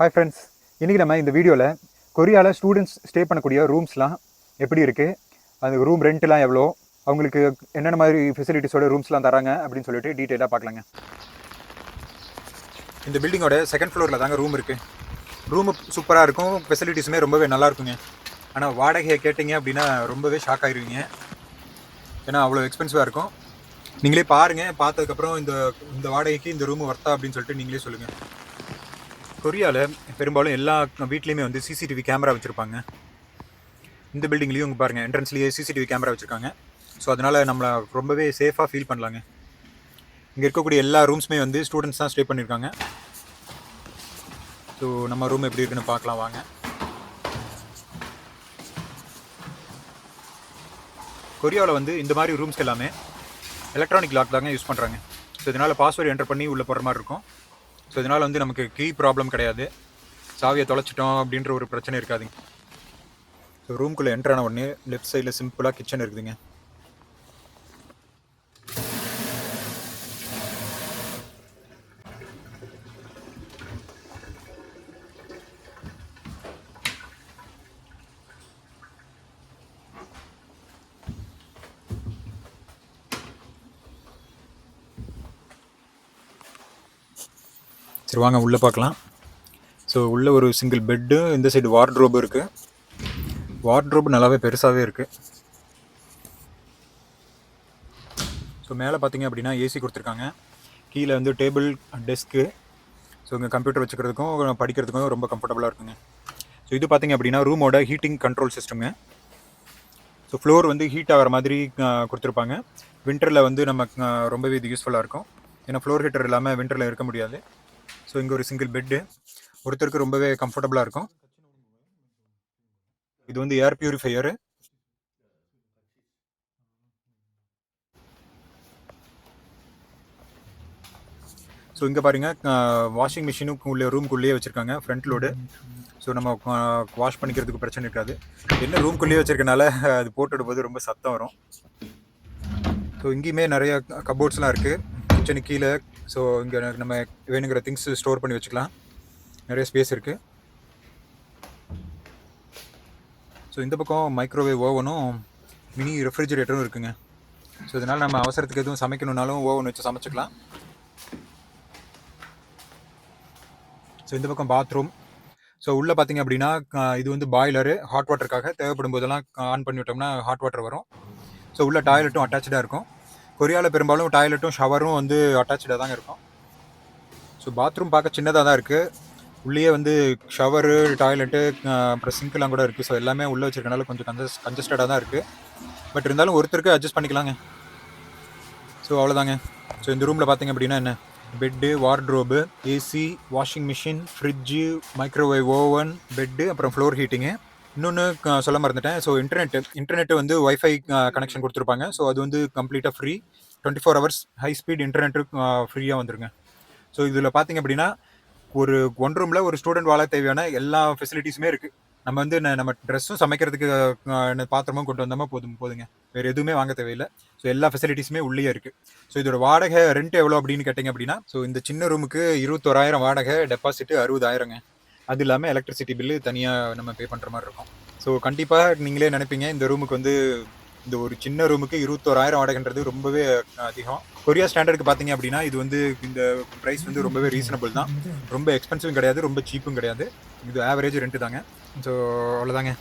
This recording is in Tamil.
ஹாய் ஃப்ரெண்ட்ஸ் இன்றைக்கி நம்ம இந்த வீடியோவில் கொரியாவில் ஸ்டூடெண்ட்ஸ் ஸ்டே பண்ணக்கூடிய ரூம்ஸ்லாம் எப்படி இருக்குது அந்த ரூம் ரெண்ட்லாம் எவ்வளோ? அவங்களுக்கு என்னென்ன மாதிரி ஃபெசிலிட்டிஸோட ரூம்ஸ்லாம் தராங்க அப்படின்னு சொல்லிட்டு டீட்டெயிலாக பார்க்கலாங்க. இந்த பில்டிங்கோட செகண்ட் ஃப்ளோரில் தாங்க ரூம் இருக்குது ரூமு சூப்பராக இருக்கும். ஃபெசிலிட்டிஸுமே ரொம்பவே நல்லா இருக்குங்க. ஆனால் வாடகையை கேட்டிங்க அப்படின்னா ரொம்பவே ஷாக் ஆகிருவீங்க ஏன்னா அவ்வளோ எக்ஸ்பென்சிவாக இருக்கும். நீங்களே பாருங்கள் பார்த்ததுக்கப்புறம் இந்த இந்த வாடகைக்கு இந்த ரூம் ஒர்த்தா அப்படின்னு சொல்லிட்டு நீங்களே சொல்லுங்கள் கொரியாவில் பெரும்பாலும் எல்லா வீட்லேயுமே வந்து சிசிடிவி கேமரா வச்சுருப்பாங்க. இந்த பில்டிங்லேயும் இங்கே பாருங்கள் என்ட்ரன்ஸ்லேயே சிசிடிவி கேமரா வச்சுருக்காங்க. ஸோ அதனால் நம்மளை ரொம்பவே சேஃபாக ஃபீல் பண்ணலாங்க. இங்கே இருக்கக்கூடிய எல்லா ரூம்ஸுமே வந்து ஸ்டூடெண்ட்ஸ் தான் ஸ்டே பண்ணியிருக்காங்க ஸோ நம்ம ரூம் எப்படி இருக்குன்னு பார்க்கலாம் வாங்க. கொரியாவில் வந்து இந்த மாதிரி ரூம்ஸ்க்கு எல்லாமே எலக்ட்ரானிக் லாக் தாங்க யூஸ் பண்ணுறாங்க ஸோ இதனால் பாஸ்வேர்டு என்டர் பண்ணி உள்ளே போகிற மாதிரி இருக்கும். ஸோ இதனால் வந்து நமக்கு கீ ப்ராப்ளம் கிடையாது. சாவியை தொலைச்சிட்டோம் அப்படின்ற ஒரு பிரச்சனை இருக்காதுங்க. ஸோ ரூம்குள்ளே என்ட்ரான உடனே லெஃப்ட் சைடில் சிம்பிளாக கிச்சன் இருக்குதுங்க. சரி வாங்க உள்ளே பார்க்கலாம். ஸோ உள்ளே ஒரு சிங்கிள் பெட்டு இந்த சைடு வார்ட்ரோப் இருக்குது வார்ட்ரோப் நல்லாவே பெருசாகவே இருக்குது ஸோ மேலே பார்த்தீங்க அப்படின்னா ஏசி கொடுத்துருக்காங்க. கீழே வந்து டேபிள் டெஸ்க்கு ஸோ இங்கே கம்ப்யூட்டர் வச்சுக்கிறதுக்கும் படிக்கிறதுக்கும் ரொம்ப கம்ஃபர்டபுளாக இருக்குங்க. ஸோ இது பார்த்தீங்க அப்படின்னா ரூமோட ஹீட்டிங் கண்ட்ரோல் சிஸ்டம்ங்க ஸோ ஃப்ளோர் வந்து ஹீட் ஆகிற மாதிரி கொடுத்துருப்பாங்க. வின்டரில் வந்து நமக்கு ரொம்பவே இது யூஸ்ஃபுல்லாக இருக்கும். ஏன்னா ஃப்ளோர் ஹீட்டர் இல்லாமல் வின்டரில் இருக்க முடியாது. ஸோ இங்கே ஒரு சிங்கிள் பெட்டு ஒருத்தருக்கு ரொம்பவே கம்ஃபர்டபுளாக இருக்கும். இது வந்து ஏர் பியூரிஃபையரு ஸோ இங்கே பாருங்க வாஷிங் மிஷினுக்கு உள்ள ரூம்குள்ளேயே வச்சுருக்காங்க ஃப்ரண்ட் லோடு ஸோ நம்ம வாஷ் பண்ணிக்கிறதுக்கு பிரச்சனை இருக்காது. என்ன ரூம்குள்ளேயே வச்சிருக்கனால அது போட்டு போது ரொம்ப சத்தம் வரும். ஸோ இங்கேயுமே நிறைய கபோர்ட்ஸ்லாம் இருக்குது கிச்சனுக்கு கீழே ஸோ இங்கே நம்ம வேணுங்கிற திங்ஸ் ஸ்டோர் பண்ணி வச்சுக்கலாம். நிறைய ஸ்பேஸ் இருக்குது ஸோ இந்த பக்கம் மைக்ரோவேவ் ஓவனும் மினி ரெஃப்ரிஜிரேட்டரும் இருக்குங்க. ஸோ இதனால் நம்ம அவசரத்துக்கு எதுவும் சமைக்கணுன்னாலும் ஓவன் வச்சு சமைச்சிக்கலாம். ஸோ இந்த பக்கம் பாத்ரூம் ஸோ உள்ளே பார்த்தீங்க அப்படின்னா இது வந்து பாய்லரு ஹாட் வாட்டருக்காக தேவைப்படும் போதெல்லாம் ஆன் பண்ணி விட்டோம்னா ஹாட் வாட்டர் வரும். ஸோ உள்ள டாய்லெட்டும் அட்டாச்சாக இருக்கும். கொரியாவில் பெரும்பாலும் டாய்லெட்டும் ஷவரும் வந்து அட்டாச்சாக தாங்க இருக்கும். ஸோ பாத்ரூம் பார்க்க சின்னதாக தான் இருக்குது உள்ளேயே வந்து ஷவரு டாய்லெட்டு அப்புறம் சிங்க்லாம் கூட இருக்குது ஸோ எல்லாமே உள்ளே வச்சுருக்கனால கொஞ்சம் கஞ்சஸ் கஞ்சஸ்டடாக தான் இருக்குது பட் இருந்தாலும் ஒருத்தருக்கு அட்ஜஸ்ட் பண்ணிக்கலாங்க. ஸோ அவ்வளோதாங்க ஸோ இந்த ரூமில் பார்த்தீங்க அப்படின்னா என்ன? Bed wardrobe AC washing machine fridge microwave oven bed அப்புறம் ஃப்ளோர் ஹீட்டிங்கு இன்னொன்று சொல்ல மறந்துட்டேன். ஸோ இன்டர்நெட் இன்டர்நெட் வந்து ஒய்ஃபை கனெக்ஷன் கொடுத்துருப்பாங்க. ஸோ அது வந்து கம்ப்ளீட்டாக free twenty four hours high speed internet ஃப்ரீயாக வந்துருங்க. ஸோ இதில் பார்த்தீங்க அப்படின்னா ஒரு ஒன் ரூமில் ஒரு ஸ்டூடெண்ட் வாழ தேவையான எல்லா ஃபெசிலிட்டிஸுமே இருக்குது நம்ம வந்து ந- நம்ம ட்ரெஸ்ஸும் சமைக்கிறதுக்கு என்ன பாத்திரமும் கொண்டு வந்தோமா போதும் போதுங்க. வேறு எதுவுமே வாங்க தேவையில்லை. ஸோ எல்லா ஃபெசிலிட்டிஸுமே உள்ளேயே இருக்குது ஸோ இதோட வாடகை ரெண்ட் எவ்வளோ அப்படின்னு கேட்டிங்க அப்படின்னா ஸோ இந்த சின்ன ரூமுக்கு இருபத்தோராயிரம் வாடகை டெபாசிட் அறுபதாயிரங்க. அது இல்லாமல் எலக்ட்ரிசிட்டி பில்லு தனியாக நம்ம பே பண்ணுற மாதிரி இருக்கும். ஸோ கண்டிப்பாக நீங்களே நினைப்பீங்க இந்த ரூமுக்கு வந்து இந்த ஒரு சின்ன ரூமுக்கு இருபத்தோராயிரம் வாடகைன்றது ரொம்பவே அதிகம். கொரியா ஸ்டாண்டர்டுக்கு பார்த்தீங்க அப்படின்னா இது வந்து இந்த ப்ரைஸ் வந்து ரொம்பவே ரீசனபிள் தான். ரொம்ப எக்ஸ்பென்சிவும் கிடையாது ரொம்ப சீப்பும் கிடையாது. இது ஆவரேஜ் ரெண்ட்டு தாங்க. ஸோ அவ்வளோதாங்க